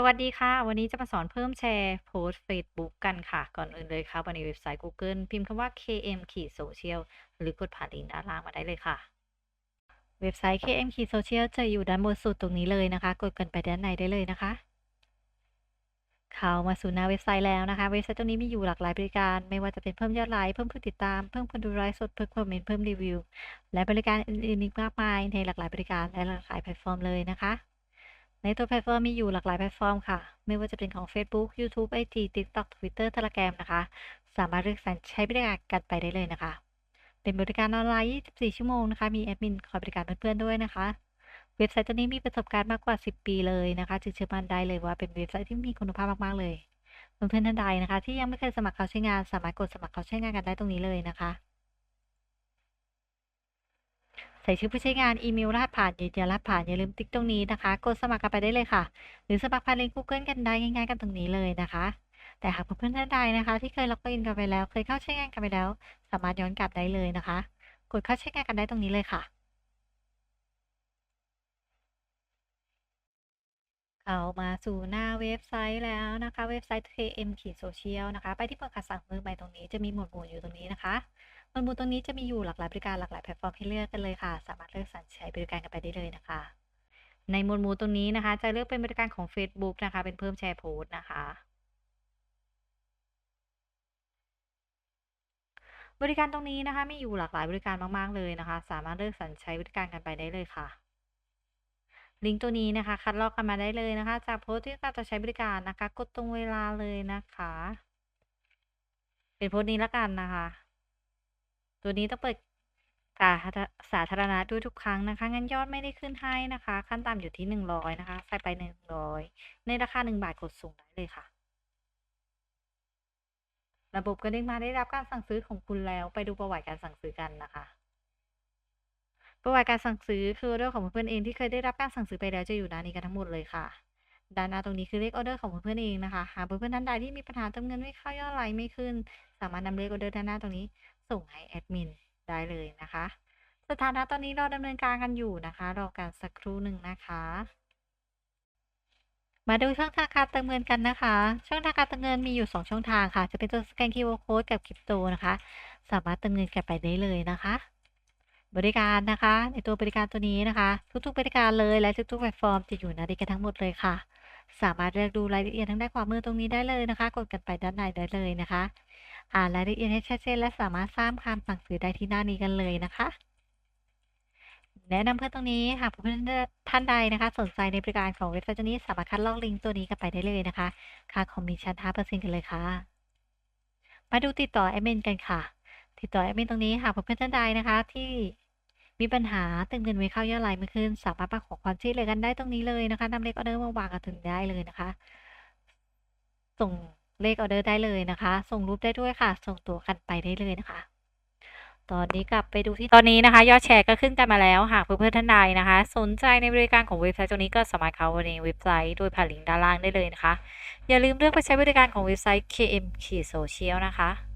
สวัสดีค่ะ วันนี้จะมาสอนเพิ่มแชร์โพสต์เฟซบุ๊กกันค่ะ ก่อนอื่นเลยครับนในเว็บไซต์ Google พิมพ์คำว่า km social หรือกดผ่านลิงก์ด้านล่างมาได้เลยค่ะ เว็บไซต์ km social จะอยู่ด้านบนสุดตรงนี้เลยนะคะ กดกันไปด้านในได้เลยนะคะ เข้ามาสู่หน้าเว็บไซต์แล้วนะคะ เว็บไซต์ตรงนี้มีอยู่หลากหลายบริการ ไม่ว่าจะเป็นเพิ่มยอดไลค์เพิ่มผู้ติดตามเพิ่มคนดูไลฟ์สดเพิ่มคอมเมนต์เพิ่มรีวิวและบริการอื่นๆอีกมากมายในหลากหลายบริการและหลากหลายแพลตฟอร์มเลยนะคะ ในตัวแพลตฟอร์มมีอยู่หลากหลายแพลตฟอร์มค่ะ ไม่ว่าจะเป็นของ Facebook YouTube IG TikTok Twitter Telegram นะคะ สามารถเลือกสรรใช้บริการกันไปได้เลยนะคะ เป็นบริการออนไลน์ 24 ชั่วโมงนะคะ มีแอดมินคอยบริการเพื่อนๆด้วยนะคะ เว็บไซต์ตัวนี้มีประสบการณ์มากกว่า 10 ปีเลยนะคะ จึงเชื่อมั่นได้เลยว่าเป็นเว็บไซต์ที่มีคุณภาพมากๆเลยเพื่อนๆท่านใดนะคะ ที่ยังไม่เคยสมัครเข้าใช้งาน สามารถกดสมัครเข้าใช้งานกันได้ตรงนี้เลยนะคะ ใส่ชื่อผู้ใช้งานอีเมลรหัสผ่านยืนยันรหัสผ่านอย่าลืมติ๊กตรงนี้นะคะ กดสมัครกันไปได้เลยค่ะ หรือสมัครผ่านลิงก์ Google กันได้ง่ายๆกันตรงนี้เลยนะคะ แต่หากเพื่อนๆท่านใดนะคะ ที่เคยล็อกอินกันไปแล้ว เคยเข้าใช้งานกันไปแล้ว สามารถย้อนกลับได้เลยนะคะ กดเข้าใช้งานกันได้ตรงนี้เลยค่ะเข้ามาสู่หน้าเว็บไซต์แล้วนะคะ เว็บไซต์ KM ขีดโซเชียลนะคะ ไปที่เปิดคัดสั่งมือใหม่ตรงนี้จะมีหมวดหมู่อยู่ตรงนี้นะคะ หมวดหมู่ตรงนี้จะมีอยู่หลากหลายบริการหลากหลายแพลตฟอร์มให้เลือกกันเลยค่ะ สามารถเลือกสรรใช้บริการกันไปได้เลยนะคะ ในหมวดหมู่ตรงนี้นะคะ จะเลือกเป็นบริการของ Facebook นะคะ เป็นเพิ่มแชร์โพสต์นะคะบริการตรงนี้นะคะมีอยู่หลากหลายบริการมากๆเลยนะคะ สามารถเลือกสรรใช้บริการกันไปได้เลยค่ะ ลิงก์ตัวนี้นะคะ คัดลอกกันมาได้เลยนะคะ จากโพสต์ที่เราจะใช้บริการนะคะ กดตรงเวลาเลยนะคะ เป็นโพสต์นี้แล้วกันนะคะ ตัวนี้ต้องเปิดสาธารสาธารณะด้วยทุกครั้งนะคะ งั้นยอดไม่ได้ขึ้นให้นะคะ ขั้นต่ำอยู่ที่100นะคะ ใส่ไป100ในราคา1บาทกดส่งได้เลยค่ะ ระบบกระดิ่งมาได้รับการสั่งซื้อของคุณแล้ว ไปดูประวัติการสั่งซื้อกันนะคะ ประวัติการสั่งซื้อคือออเดอร์ของเพื่อนเองที่เคยได้รับการสั่งซื้อไปแล้วจะอยู่หน้านี้กันทั้งหมดเลยค่ะด้านหน้าตรงนี้คือเลขออเดอร์ของเพื่อนเองนะคะ หากเพื่อนๆท่านใดที่มีปัญหาเติมเงินไม่เข้ายอดไลค์ไม่ขึ้น สามารถนำเลขออเดอร์ด้านหน้าตรงนี้ ส่งให้แอดมินได้เลยนะคะ สถานะตอนนี้เราดำเนินการกันอยู่นะคะ รอการสักครู่หนึ่งนะคะ มาดูช่องทางการเติมเงินกันนะคะ ช่องทางการเติมเงินมีอยู่ 2 ช่องทางค่ะ จะเป็นตัวสแกน QR Code กับคริปโตนะคะ สามารถเติมเงินกันไปได้เลยนะคะบริการนะคะ ในตัวบริการตัวนี้นะคะ ทุกๆบริการเลยและทุกๆแพลตฟอร์มจะอยู่หน้านี้กันทั้งหมดเลยค่ะ สามารถเลือกดูรายละเอียดทางด้านขวามือตรงนี้ได้เลยนะคะ กดกันไปด้านในได้เลยนะคะ อ่านรายละเอียดให้ชัดเจนและสามารถสร้างคำสั่งซื้อได้ที่หน้านี้กันเลยนะคะ แนะนำเพื่อนตรงนี้หากเพื่อนท่านใดนะคะ สนใจในบริการของเว็บไซต์ตัวนี้สามารถคัดลอกลิงก์ตัวนี้กันไปได้เลยนะคะ ค่าคอมมิชชั่น5%กันเลยค่ะ มาดูติดต่อแอดมินกันค่ะ ติดต่อแอดมินตรงนี้หากเพื่อนท่านใดนะคะ ที่มีปัญหาเติมเงินไม่เข้ายอดไลน์ไม่ขึ้น สามารถมาขอความช่วยเหลือกันได้ตรงนี้เลยนะคะนำเลขออเดอร์มาวางกันถึงได้เลยนะคะ ส่ง เลขออเดอร์ได้เลยนะคะ ส่งรูปได้ด้วยค่ะ ส่งตัวกันไปได้เลยนะคะ ตอนนี้กลับไปดูที่ตอนนี้นะคะ ยอดแชร์ก็ขึ้นกันมาแล้วหากเพื่อนๆท่านใดนะคะ สนใจในบริการของเว็บไซต์ตัวนี้ก็สามารถเข้าในเว็บไซต์โดยผ่านลิงก์ด้านล่างได้เลยนะคะ อย่าลืมเลือกไปใช้บริการของเว็บไซต์ KM Social นะคะ